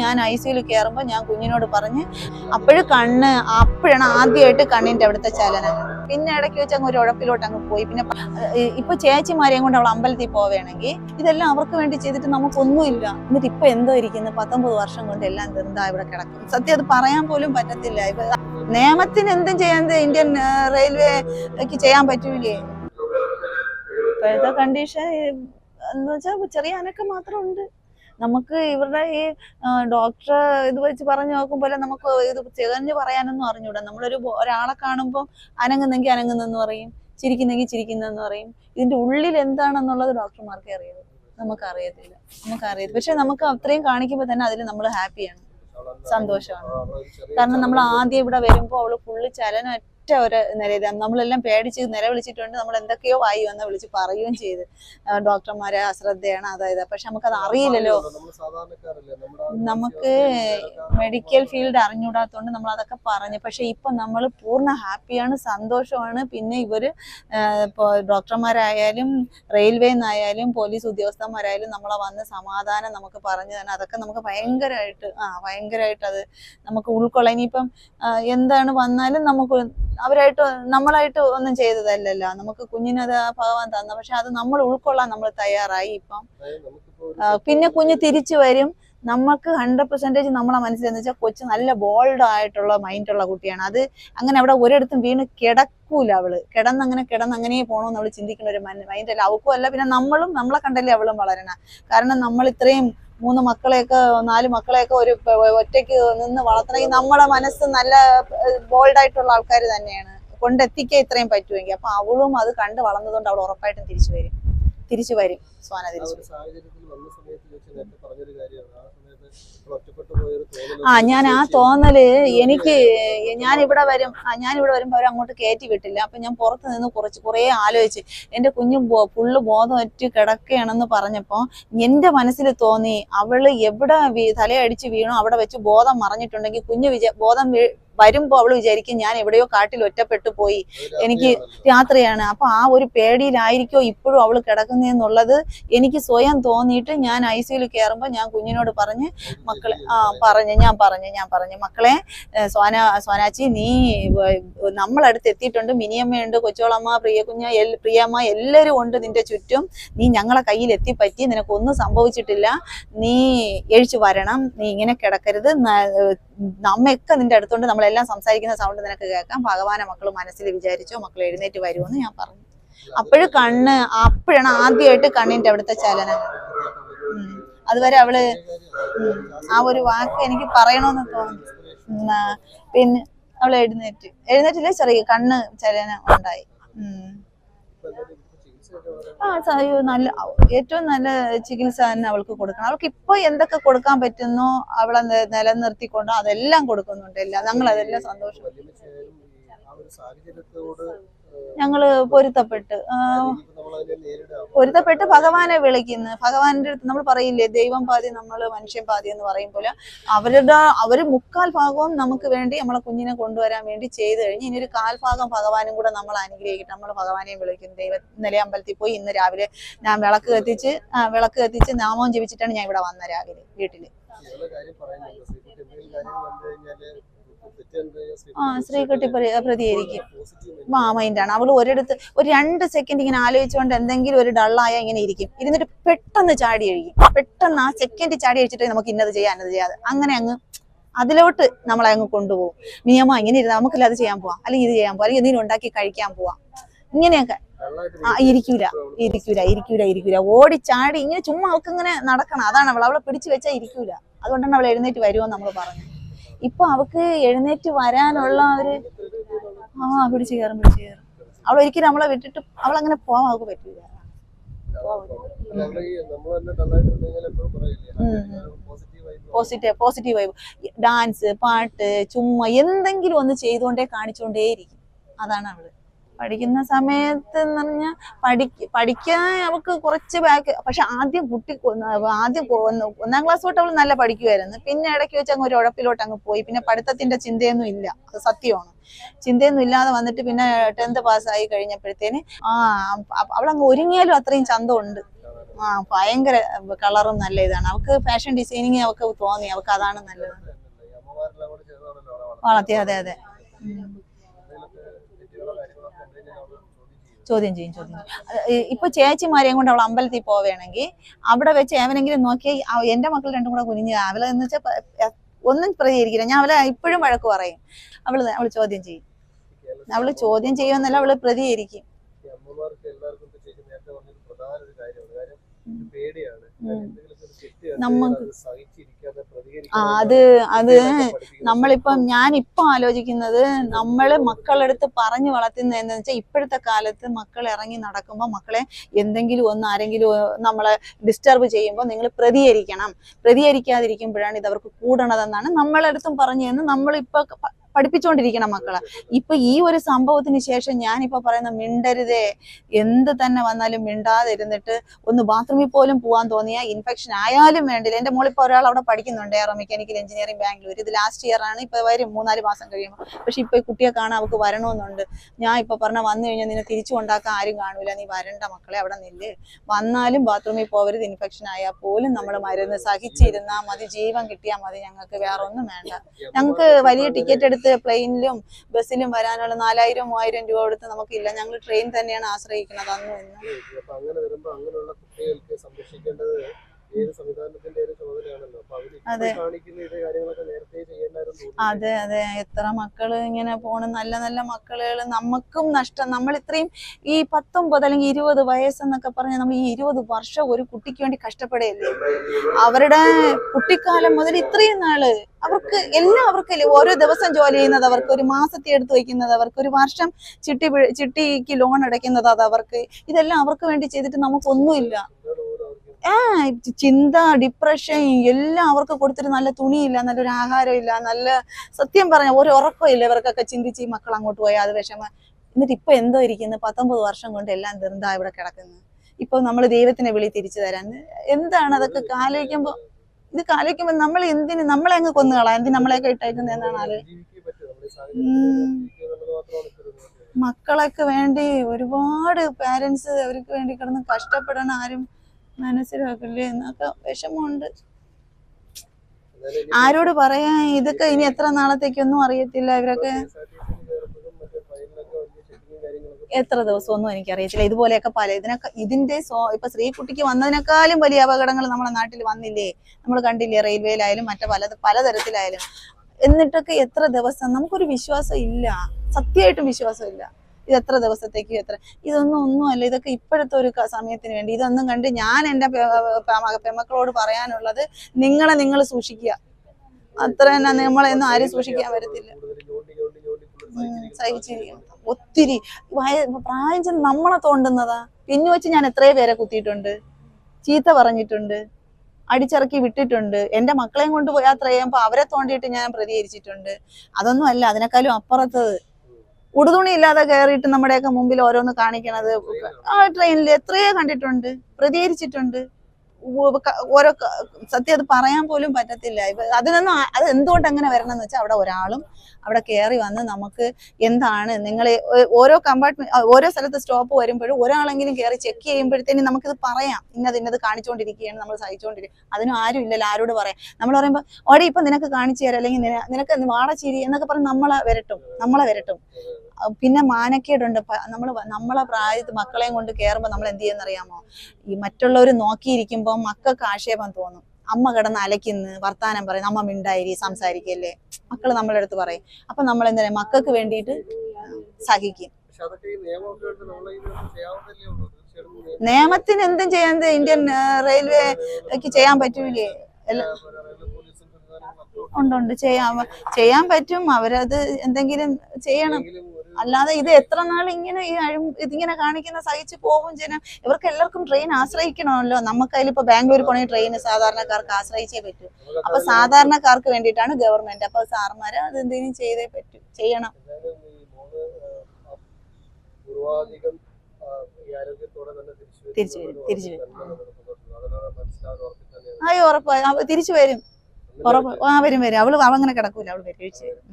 ഞാൻ ഐ സിയിൽ കയറുമ്പോൾ ഞാൻ കുഞ്ഞിനോട് പറഞ്ഞ് അപ്പോഴും കണ്ണ് അപ്പോഴാണ് ആദ്യമായിട്ട് കണ്ണിന്റെ അവിടുത്തെ ചലനം. പിന്നെ ഇടയ്ക്ക് വെച്ച് അങ്ങ് ഒരു ഉഴപ്പിലോട്ട് അങ്ങ് പോയി. പിന്നെ ഇപ്പൊ ചേച്ചിമാരെയും കൊണ്ട് അവൾ അമ്പലത്തിൽ പോവുകയാണെങ്കിൽ ഇതെല്ലാം അവർക്ക് വേണ്ടി ചെയ്തിട്ട് നമുക്കൊന്നുമില്ല. എന്നിട്ട് ഇപ്പൊ എന്തോ ഇരിക്കുന്നു? പത്തൊമ്പത് വർഷം കൊണ്ട് എല്ലാം എന്താ ഇവിടെ കിടക്കും സത്യം അത് പറയാൻ പോലും പറ്റത്തില്ല. ഇപ്പൊ നിയമത്തിന് എന്തും ചെയ്യാൻ ഇന്ത്യൻ റെയിൽവേക്ക് ചെയ്യാൻ പറ്റൂലേ? ഇപ്പോഴത്തെ കണ്ടീഷൻ എന്ന് വെച്ചാൽ ചെറിയ അനക്കം മാത്രം ഉണ്ട്. നമുക്ക് ഇവരുടെ ഈ ഡോക്ടർ ഇത് വെച്ച് പറഞ്ഞു നോക്കുമ്പോൾ നമുക്ക് ഇത് തികഞ്ഞു പറയാനൊന്നും അറിഞ്ഞൂടാ. നമ്മളൊരു ഒരാളെ കാണുമ്പോൾ അനങ്ങുന്നെങ്കിൽ അനങ്ങുന്നെന്ന് പറയും. ചിരിക്കുന്നെങ്കിൽ ചിരിക്കുന്നെന്ന് പറയും. ഇതിന്റെ ഉള്ളിൽ എന്താണെന്നുള്ളത് ഡോക്ടർമാർക്കേ അറിയൂ നമുക്ക് അറിയത്തില്ല പക്ഷെ നമുക്ക് അത്രയും കാണിക്കുമ്പോൾ തന്നെ അതിൽ നമ്മൾ ഹാപ്പിയാണ്. സന്തോഷമാണ്. കാരണം നമ്മൾ ആദ്യം ഇവിടെ വരുമ്പോൾ അവൾ ഫുള്ള് ചലനമറ്റ ഒരു നിലയിൽ നമ്മളെല്ലാം പേടിച്ച് നിലവിളിച്ചിട്ടുണ്ട് നമ്മൾ എന്തൊക്കെയോ വായി വന്ന് വിളിച്ച് പറയുകയും ചെയ്ത്. ഡോക്ടർമാരെ അശ്രദ്ധയാണ് അതായത്. പക്ഷെ നമുക്കത് അറിയില്ലല്ലോ. നമുക്ക് മെഡിക്കൽ ഫീൽഡ് അറിഞ്ഞൂടാത്തോണ്ട് നമ്മൾ അതൊക്കെ പറഞ്ഞു. പക്ഷെ ഇപ്പൊ നമ്മൾ പൂർണ ഹാപ്പിയാണ് സന്തോഷമാണ്. പിന്നെ ഇവർ ഇപ്പോ ഇപ്പൊ ഡോക്ടർമാരായാലും റെയിൽവേ നിന്നായാലും പോലീസ് ഉദ്യോഗസ്ഥന്മാരായാലും നമ്മളെ വന്ന് സമാധാനം നമുക്ക് പറഞ്ഞു തന്നെ അതൊക്കെ നമുക്ക് ഭയങ്കരമായിട്ട് ആ ഭയങ്കരമായിട്ട് അത് നമുക്ക് ഉൾക്കൊള്ളാം. ഇനിയിപ്പം എന്താണ് വന്നാലും നമുക്ക് അവരായിട്ട് നമ്മളായിട്ട് ഒന്നും ചെയ്തതല്ലല്ലോ. നമുക്ക് കുഞ്ഞിനത് ഭഗവാൻ തന്ന. പക്ഷെ അത് നമ്മൾ ഉൾക്കൊള്ളാൻ നമ്മൾ തയ്യാറായി ഇപ്പം. പിന്നെ കുഞ്ഞ് തിരിച്ചു വരും. നമുക്ക് ഹൺഡ്രഡ് പെർസെന്റേജ് നമ്മളെ മനസ്സിൽ എന്ന് വെച്ചാൽ കൊച്ചു നല്ല ബോൾഡ് ആയിട്ടുള്ള മൈൻഡുള്ള കുട്ടിയാണ്. അത് അങ്ങനെ അവിടെ ഒരിടത്തും വീണ് കിടക്കൂല അവൾ. കിടന്നങ്ങനെ കിടന്ന് അങ്ങനെ പോകണമെന്ന് അവൾ ചിന്തിക്കുന്ന ഒരു മൈൻഡ് അല്ല. അവക്കും അല്ല പിന്നെ നമ്മളും നമ്മളെ കണ്ടല്ലേ അവളും വളരണ. കാരണം നമ്മൾ ഇത്രയും മൂന്ന് മക്കളെയൊക്കെ നാല് മക്കളെയൊക്കെ ഒരു ഒറ്റയ്ക്ക് നിന്ന് വളർത്തണമെങ്കിൽ നമ്മുടെ മനസ്സ് നല്ല ബോൾഡായിട്ടുള്ള ആൾക്കാർ തന്നെയാണ്. കൊണ്ടെത്തിക്കാൻ ഇത്രയും പറ്റുമെങ്കിൽ. അപ്പൊ അവളും അത് കണ്ട് വളർന്നതുകൊണ്ട് അവൾ ഉറപ്പായിട്ടും തിരിച്ചു വരും. തിരിച്ചു വരും. സോന ആ തിരിച്ചു ഒരു ആ ഞാൻ ആ തോന്നൽ എനിക്ക് ഞാൻ ഇവിടെ വരും. ആ, ഞാൻ ഇവിടെ വരുമ്പോൾ അവർ അങ്ങോട്ട് കയറ്റി വിട്ടില്ല. അപ്പൊ ഞാൻ പുറത്ത് നിന്ന് കുറച്ച് കുറേ ആലോചിച്ച്. എന്റെ കുഞ്ഞ് ഫുള്ള് ബോധമറ്റ് കിടക്കുകയാണെന്ന് പറഞ്ഞപ്പോ എന്റെ മനസ്സിൽ തോന്നി അവൾ എവിടെ തലയടിച്ച് വീണോ അവിടെ വെച്ച് ബോധം മറിഞ്ഞിട്ടുണ്ടെങ്കിൽ കുഞ്ഞ് വിചാ ബോധം വരുമ്പോ അവൾ വിചാരിക്കും ഞാൻ എവിടെയോ കാട്ടിൽ ഒറ്റപ്പെട്ടു പോയി. എനിക്ക് രാത്രിയാണ്. അപ്പൊ ആ ഒരു പേടിയിലായിരിക്കോ ഇപ്പോഴും അവൾ കിടക്കുന്നെന്നുള്ളത് എനിക്ക് സ്വയം തോന്നിയിട്ട് ഞാൻ ഐ സിയിൽ കയറുമ്പോൾ ഞാൻ കുഞ്ഞിനോട് പറഞ്ഞ് മക്കളെ ആ പറഞ്ഞു ഞാൻ പറഞ്ഞു ഞാൻ പറഞ്ഞു. മക്കളെ സോനാ സോന സോനാച്ചി നീ നമ്മളടുത്ത് എത്തിയിട്ടുണ്ട്. മിനിയമ്മയുണ്ട് കൊച്ചോളമ്മ പ്രിയ കുഞ്ഞ എൽ പ്രിയമ്മ എല്ലാവരും ഉണ്ട് നിന്റെ ചുറ്റും. നീ ഞങ്ങളെ കയ്യിൽ എത്തിപ്പറ്റി നിനക്കൊന്നും സംഭവിച്ചിട്ടില്ല. നീ എഴിച്ചു വരണം. നീ ഇങ്ങനെ കിടക്കരുത്. നമ്മയൊക്കെ നിന്റെ അടുത്തുണ്ട്. നമ്മളെല്ലാം സംസാരിക്കുന്ന സൗണ്ട് നിനക്ക് കേൾക്കാം. ഭഗവാനെ മക്കൾ മനസ്സിൽ വിചാരിച്ചോ മക്കൾ എഴുന്നേറ്റ് വരുമെന്ന് ഞാൻ പറഞ്ഞു. അപ്പോഴും കണ്ണ് അപ്പോഴാണ് ആദ്യമായിട്ട് കണ്ണിന്റെ അവിടുത്തെ ചലനം. അതുവരെ അവൾ ആ ഒരു വാക്ക് എനിക്ക് പറയണമെന്ന് തോന്നി. പിന്നെ അവൾ എഴുന്നേറ്റ്. എഴുന്നേറ്റില്ലേ ചെറിയ കണ്ണ് ചലനം ഉണ്ടായി. ആ നല്ല ഏറ്റവും നല്ല ചികിത്സ തന്നെ അവൾക്ക് കൊടുക്കണം. അവൾക്ക് ഇപ്പൊ എന്തൊക്കെ കൊടുക്കാൻ പറ്റുന്നോ അവളെ നിലനിർത്തിക്കൊണ്ടോ അതെല്ലാം കൊടുക്കുന്നുണ്ട് എല്ലാം ഞങ്ങൾ അതെല്ലാം സന്തോഷം. ഞങ്ങൾ പൊരുത്തപ്പെട്ട് പൊരുത്തപ്പെട്ട് ഭഗവാനെ വിളിക്കുന്നു. ഭഗവാന്റെ അടുത്ത് നമ്മൾ പറയില്ലേ ദൈവം പാതി നമ്മൾ മനുഷ്യൻ പാതി എന്ന് പറയുമ്പോൾ അവരുടെ അവർ മുക്കാൽ ഭാഗവും നമുക്ക് വേണ്ടി നമ്മളെ കുഞ്ഞിനെ കൊണ്ടുവരാൻ വേണ്ടി ചെയ്തു കഴിഞ്ഞ് ഇനി ഒരു കാൽഭാഗം ഭഗവാനും കൂടെ നമ്മൾ അനുഗ്രഹിക്കട്ടെ. നമ്മൾ ഭഗവാനെ വിളിക്കും ദൈവ ഇന്നലെ അമ്പലത്തിൽ പോയി ഇന്ന് രാവിലെ ഞാൻ വിളക്ക് കത്തിച്ച് ആ വിളക്ക് കത്തിച്ച് നാമവും ജപിച്ചിട്ടാണ് ഞാൻ ഇവിടെ വന്ന രാവിലെ വീട്ടിൽ. ആ സ്ത്രീകുട്ടി പ്രതികരിക്കും. മാമൈൻഡാണ് ആ മൈൻഡാണ്. അവൾ ഒരിടത്ത് ഒരു രണ്ട് സെക്കൻഡ് ഇങ്ങനെ ആലോചിച്ചുകൊണ്ട് എന്തെങ്കിലും ഒരു ഡള്ളായ ഇങ്ങനെ ഇരിക്കും. ഇരുന്നിട്ട് പെട്ടെന്ന് ചാടി കഴിക്കും പെട്ടെന്ന് ആ സെക്കൻഡ് ചാടി കഴിച്ചിട്ട് നമുക്ക് ഇന്നത് ചെയ്യാം അന്നത് ചെയ്യാതെ അങ്ങനെ അങ്ങ് അതിലോട്ട് നമ്മളെ അങ്ങ് കൊണ്ടുപോകും. നിയമം ഇങ്ങനെ ഇരുന്ന് നമുക്കില്ല അത് ചെയ്യാൻ പോവാം. അല്ലെങ്കിൽ ഇത് ചെയ്യാൻ പോവാം. അല്ലെങ്കിൽ എന്തെങ്കിലും ഉണ്ടാക്കി കഴിക്കാൻ പോവാം. ഇങ്ങനെയൊക്കെ. ആ ഇരിക്കൂല. ഇരിക്കൂല ഇരിക്കൂല ഇരിക്കൂല. ഓടി ചാടി ഇങ്ങനെ ചുമ്മാ അവൾക്ക് ഇങ്ങനെ നടക്കണം. അതാണ് അവൾ. അവളെ പിടിച്ചു വെച്ചാൽ ഇരിക്കൂല. അതുകൊണ്ടാണ് അവൾ എഴുന്നേറ്റ് വരുമോ നമ്മൾ പറഞ്ഞു ഇപ്പൊ അവക്ക് എഴുന്നേറ്റ് വരാനുള്ള ഒരു ആ പിടിച്ചു കയറും പിടിച്ചു കയറും. അവൾ ഒരിക്കലും നമ്മളെ വിട്ടിട്ട് അവളങ്ങനെ പോവാൻ അവൾക്ക് പറ്റില്ല പോസിറ്റീവ് പോസിറ്റീവ് വൈബ്. ഡാൻസ് പാട്ട് ചുമ്മാ എന്തെങ്കിലും ഒന്ന് ചെയ്തുകൊണ്ടേ കാണിച്ചുകൊണ്ടേയിരിക്കും അതാണ് അവൾ. പഠിക്കുന്ന സമയത്ത് എന്ന് പറഞ്ഞാൽ പഠിക്ക പഠിക്കാൻ അവൾക്ക് കുറച്ച് ബാക്ക് പക്ഷെ ആദ്യം കുട്ടി ആദ്യം ഒന്നാം ക്ലാസ് തൊട്ട് അവൾ നല്ല പഠിക്കുമായിരുന്നു പിന്നെ ഇടയ്ക്ക് വെച്ച് അങ്ങ് ഒരു ഉഴപ്പിലോട്ട് അങ്ങ് പോയി. പിന്നെ പഠിത്തത്തിന്റെ ചിന്തയൊന്നും ഇല്ല. അത് സത്യമാണ്. ചിന്തയൊന്നും ഇല്ലാതെ വന്നിട്ട് പിന്നെ ടെൻത്ത് പാസ്സായി കഴിഞ്ഞപ്പോഴത്തേന് ആ അവളങ്ങ് ഒരുങ്ങിയാലും അത്രയും ചന്തമുണ്ട്. ആ ഭയങ്കര കളറും നല്ല ഇതാണ്. അവൾക്ക് ഫാഷൻ ഡിസൈനിങ് അവൾക്ക് തോന്നി. അവൾക്ക് അതാണ് നല്ലത്. വളർത്തി അതെ അതെ. ചോദ്യം ചെയ്യും ചോദ്യം ചെയ്യും. ഇപ്പൊ ചേച്ചിമാരെയും കൊണ്ട് അവൾ അമ്പലത്തിൽ പോവുകയാണെങ്കിൽ അവിടെ വെച്ച് എവനെങ്കിലും നോക്കി എന്റെ മക്കൾ രണ്ടും കൂടെ കുനിഞ്ഞ് അവളെ എന്ന് വെച്ചാൽ ഒന്നും പ്രതികരിക്കില്ല. ഞാൻ അവളെ ഇപ്പോഴും വഴക്ക് പറയും. അവൾ അവൾ ചോദ്യം ചെയ്യും. അവൾ ചോദ്യം ചെയ്യുമെന്നല്ല അവൾ പ്രതികരിക്കും. പേടിയാണ്. അത് അത്. നമ്മളിപ്പം ഞാൻ ഇപ്പൊ ആലോചിക്കുന്നത് നമ്മൾ മക്കളെടുത്ത് പറഞ്ഞു വളർത്തുന്നത് എന്താന്ന് വെച്ചാൽ ഇപ്പോഴത്തെ കാലത്ത് മക്കൾ ഇറങ്ങി നടക്കുമ്പോൾ മക്കളെ എന്തെങ്കിലും ഒന്ന് ആരെങ്കിലും നമ്മളെ ഡിസ്റ്റർബ് ചെയ്യുമ്പോൾ നിങ്ങൾ പ്രതികരിക്കണം. പ്രതികരിക്കാതിരിക്കുമ്പോഴാണ് ഇത് അവർക്ക് കൂടണതെന്നാണ് നമ്മളെടുത്തും പറഞ്ഞു തന്ന് നമ്മളിപ്പോ പ- പഠിപ്പിച്ചുകൊണ്ടിരിക്കണം മക്കളെ. ഇപ്പൊ ഈ ഒരു സംഭവത്തിന് ശേഷം ഞാനിപ്പോ പറയുന്ന മിണ്ടരുതേ. എന്ത് തന്നെ വന്നാലും മിണ്ടാതിരുന്നിട്ട് ഒന്ന് ബാത്റൂമിൽ പോലും പോകാൻ തോന്നിയാൽ ഇൻഫെക്ഷൻ ആയാലും വേണ്ടില്ല. എന്റെ മോളിപ്പോ ഒരാൾ അവിടെ പഠിക്കുന്നുണ്ട് എയറോ മെക്കാനിക്കൽ എഞ്ചിനീയറിംഗ് ബാംഗ്ലൂർ ഇത് ലാസ്റ്റ് ഇയർ ആണ്. ഇപ്പൊ വരും മൂന്നാൽ മാസം കഴിയുമ്പോൾ പക്ഷെ ഇപ്പൊ കുട്ടിയെ കാണാൻ അവർക്ക് വരണമെന്നുണ്ട്. ഞാൻ ഇപ്പൊ പറഞ്ഞ വന്നു കഴിഞ്ഞാൽ നിന്നെ തിരിച്ചു കൊണ്ടാക്കാൻ ആരും കാണൂല. നീ വരണ്ട മക്കളെ അവിടെ നില്ല്. വന്നാലും ബാത്റൂമിൽ പോവരുത്. ഇൻഫെക്ഷൻ ആയാൽ പോലും നമ്മൾ മരുന്ന് സഹിച്ചിരുന്നാൽ മതി. ജീവൻ കിട്ടിയാൽ മതി. ഞങ്ങൾക്ക് വേറെ ഒന്നും വേണ്ട. ഞങ്ങൾക്ക് വലിയ ടിക്കറ്റ് എടുത്ത് പ്ലെയിനിലും ബസ്സിലും വരാനുള്ള നാലായിരം മൂവായിരം രൂപ കൊടുത്ത് നമുക്കില്ല. ഞങ്ങൾ ട്രെയിൻ തന്നെയാണ് ആശ്രയിക്കുന്നത് അന്ന് ഇന്നും. അതെ. അതെ അതെ. എത്ര മക്കൾ ഇങ്ങനെ പോണ്. നല്ല നല്ല മക്കളുകൾ നമുക്കും നഷ്ടം. നമ്മൾ ഇത്രയും ഈ പത്തൊമ്പത് അല്ലെങ്കിൽ ഇരുപത് വയസ്സെന്നൊക്കെ പറഞ്ഞ നമ്മൾ ഈ ഇരുപത് വർഷം ഒരു കുട്ടിക്ക് വേണ്ടി കഷ്ടപ്പെടുകയല്ലേ അവരുടെ കുട്ടിക്കാലം മുതൽ ഇത്രയും നാൾ അവർക്ക് എല്ലാം അവർക്കല്ലേ. ഓരോ ദിവസം ജോലി ചെയ്യുന്നത് അവർക്ക് ഒരു മാസത്തെ എടുത്തു വയ്ക്കുന്നത് അവർക്ക് ഒരു വർഷം ചിട്ടി ചിട്ടിക്ക് ലോൺ അടയ്ക്കുന്നത് അത് അവർക്ക്. ഇതെല്ലാം അവർക്ക് വേണ്ടി ചെയ്തിട്ട് നമുക്കൊന്നുമില്ല. ആ ചിന്ത ഡിപ്രഷൻ എല്ലാം അവർക്ക് കൊടുത്തിട്ട് നല്ല തുണിയില്ല നല്ലൊരു ആഹാരം ഇല്ല നല്ല സത്യം പറഞ്ഞ ഒരു ഉറക്കമില്ല ഇവർക്കൊക്കെ ചിന്തിച്ച് ഈ മക്കൾ അങ്ങോട്ട് പോയാൽ അത് വിഷമ. എന്നിട്ട് ഇപ്പൊ എന്തോ ഇരിക്കുന്നു? പത്തൊമ്പത് വർഷം കൊണ്ട് എല്ലാം ദുരന്താ ഇവിടെ കിടക്കുന്നു. ഇപ്പൊ നമ്മൾ ദൈവത്തിനെ വിളി തിരിച്ചു തരാൻ. എന്താണ് അതൊക്കെ കാലിക്കുമ്പോ ഇത് കാലിക്കുമ്പോ നമ്മൾ എന്തിന് നമ്മളെ അങ്ങ് കൊന്നുകളാം എന്തിന് നമ്മളെയൊക്കെ ഇട്ടേക്കുന്നത് എന്നാണ് ഇത്. മക്കളൊക്കെ വേണ്ടി ഒരുപാട് പാരന്റ്സ് അവർക്ക് വേണ്ടി കിടന്ന് കഷ്ടപ്പെടണം. ആരും മനസ്സിലാക്കില്ലേ? എന്നൊക്കെ വിഷമമുണ്ട്. ആരോട് പറയാ ഇതൊക്കെ ഇനി എത്ര നാളത്തേക്കൊന്നും അറിയത്തില്ല ഇവരൊക്കെ? എത്ര ദിവസമൊന്നും എനിക്കറിയത്തില്ല. ഇതുപോലെയൊക്കെ പല ഇതിനൊക്കെ ഇതിന്റെ സോ ഇപ്പൊ സ്ത്രീകുട്ടിക്ക് വന്നതിനേക്കാളും വലിയ അപകടങ്ങൾ നമ്മുടെ നാട്ടിൽ വന്നില്ലേ? നമ്മൾ കണ്ടില്ലേ റെയിൽവേയിലായാലും മറ്റു പല പലതരത്തിലായാലും. എന്നിട്ടൊക്കെ എത്ര ദിവസം? നമുക്കൊരു വിശ്വാസം ഇല്ല. സത്യമായിട്ടും വിശ്വാസം ഇല്ല. ഇത് എത്ര ദിവസത്തേക്ക് എത്ര? ഇതൊന്നും ഒന്നുമല്ല ഇതൊക്കെ ഇപ്പോഴത്തെ ഒരു സമയത്തിന് വേണ്ടി. ഇതൊന്നും കണ്ട് ഞാൻ എന്റെ പെമക്കളോട് പറയാനുള്ളത് നിങ്ങളെ നിങ്ങൾ സൂക്ഷിക്കുക. അത്ര തന്നെ നമ്മളെയൊന്നും ആരും സൂക്ഷിക്കാൻ വരത്തില്ല. ഒത്തിരി പ്രായം ചെന്ന് നമ്മളെ തോണ്ടുന്നതാ. പിന്നെ വെച്ച് ഞാൻ എത്രയോ പേരെ കുത്തിയിട്ടുണ്ട്. ചീത്ത പറഞ്ഞിട്ടുണ്ട്. അടിച്ചിറക്കി വിട്ടിട്ടുണ്ട്. എന്റെ മക്കളെയും കൊണ്ട് യാത്ര ചെയ്യുമ്പോൾ അവരെ തോണ്ടിയിട്ട് ഞാൻ പ്രതികരിച്ചിട്ടുണ്ട്. അതൊന്നും അല്ല. അതിനേക്കാളും അപ്പുറത്തത് ഉടുതുണി ഇല്ലാതെ കയറിയിട്ട് നമ്മുടെയൊക്കെ മുമ്പിൽ ഓരോന്ന് കാണിക്കണത്. ആ ട്രെയിനിൽ എത്രയോ കണ്ടിട്ടുണ്ട്. പ്രതികരിച്ചിട്ടുണ്ട്. ഓരോ സത്യം അത് പറയാൻ പോലും പറ്റത്തില്ല. ഇപ്പൊ അതിനൊന്നും അത് എന്തുകൊണ്ട് അങ്ങനെ വരണം എന്ന് വെച്ചാൽ അവിടെ ഒരാളും അവിടെ കയറി വന്ന് നമുക്ക് എന്താണ് നിങ്ങൾ ഓരോ കമ്പാർട്ട്മെന്റ് ഓരോ സ്ഥലത്ത് സ്റ്റോപ്പ് വരുമ്പോഴും ഒരാളെങ്കിലും കയറി ചെക്ക് ചെയ്യുമ്പോഴത്തേനും നമുക്കിത് പറയാം. ഇന്നത് ഇന്നത് കാണിച്ചുകൊണ്ടിരിക്കുകയാണ് നമ്മൾ സഹിച്ചുകൊണ്ടിരിക്കുക അതിനും ആരും ഇല്ലല്ലോ ആരോട് പറയാം. നമ്മൾ പറയുമ്പോൾ ഓടെ ഇപ്പൊ നിനക്ക് കാണിച്ചു തരാം അല്ലെങ്കിൽ നിന- നിനക്ക് വാടച്ചിരി എന്നൊക്കെ പറഞ്ഞ് നമ്മളെ വരട്ടും നമ്മളെ വരട്ടും. പിന്നെ മാനക്കേടുണ്ട്. നമ്മൾ നമ്മളെ പ്രായത്തിൽ മക്കളെയും കൊണ്ട് കയറുമ്പോൾ നമ്മൾ എന്ത് ചെയ്യുന്നറിയാമോ ഈ മറ്റുള്ളവർ നോക്കിയിരിക്കുമ്പോൾ മക്കൾക്ക് ആക്ഷേപം തോന്നും. അമ്മ കിടന്ന് അലയ്ക്കുന്നു വർത്താനം പറയും അമ്മ മിണ്ടായിരി സംസാരിക്കല്ലേ? മക്കൾ നമ്മളെ അടുത്ത് പറയും. അപ്പൊ നമ്മൾ എന്താ പറയാ മക്കൾക്ക് വേണ്ടിയിട്ട് സഹിക്കും. നിയമത്തിന് എന്തും ചെയ്യാൻ ഇന്ത്യൻ റെയിൽവേക്ക് ചെയ്യാൻ പറ്റൂലേ? ഉണ്ട്. ഉണ്ട്. ചെയ്യാൻ ചെയ്യാൻ പറ്റും. അവരത് എന്തെങ്കിലും ചെയ്യണം. അല്ലാതെ ഇത് എത്ര നാൾ ഇങ്ങനെ ഈ അഴും ഇതിങ്ങനെ കാണിക്കുന്ന സഹിച്ചു പോകും ജനം. ഇവർക്ക് എല്ലാവർക്കും ട്രെയിൻ ആശ്രയിക്കണമല്ലോ. നമുക്ക് അതിലിപ്പോ ബാംഗ്ലൂർ പോണെങ്കിൽ ട്രെയിൻ സാധാരണക്കാർക്ക് ആശ്രയിച്ചേ പറ്റൂ. അപ്പൊ സാധാരണക്കാർക്ക് വേണ്ടിയിട്ടാണ് ഗവൺമെന്റ് അപ്പൊ സാർമാര് അത് എന്തെങ്കിലും ചെയ്തേ പറ്റൂ. ചെയ്യണം. തിരിച്ചു വരും. വരും, ആയി ഉറപ്പായി തിരിച്ചു വരും. ഉറപ്പ്. ആ വരും വരും. അവൾ അവങ്ങനെ കിടക്കൂല. അവൾ വരും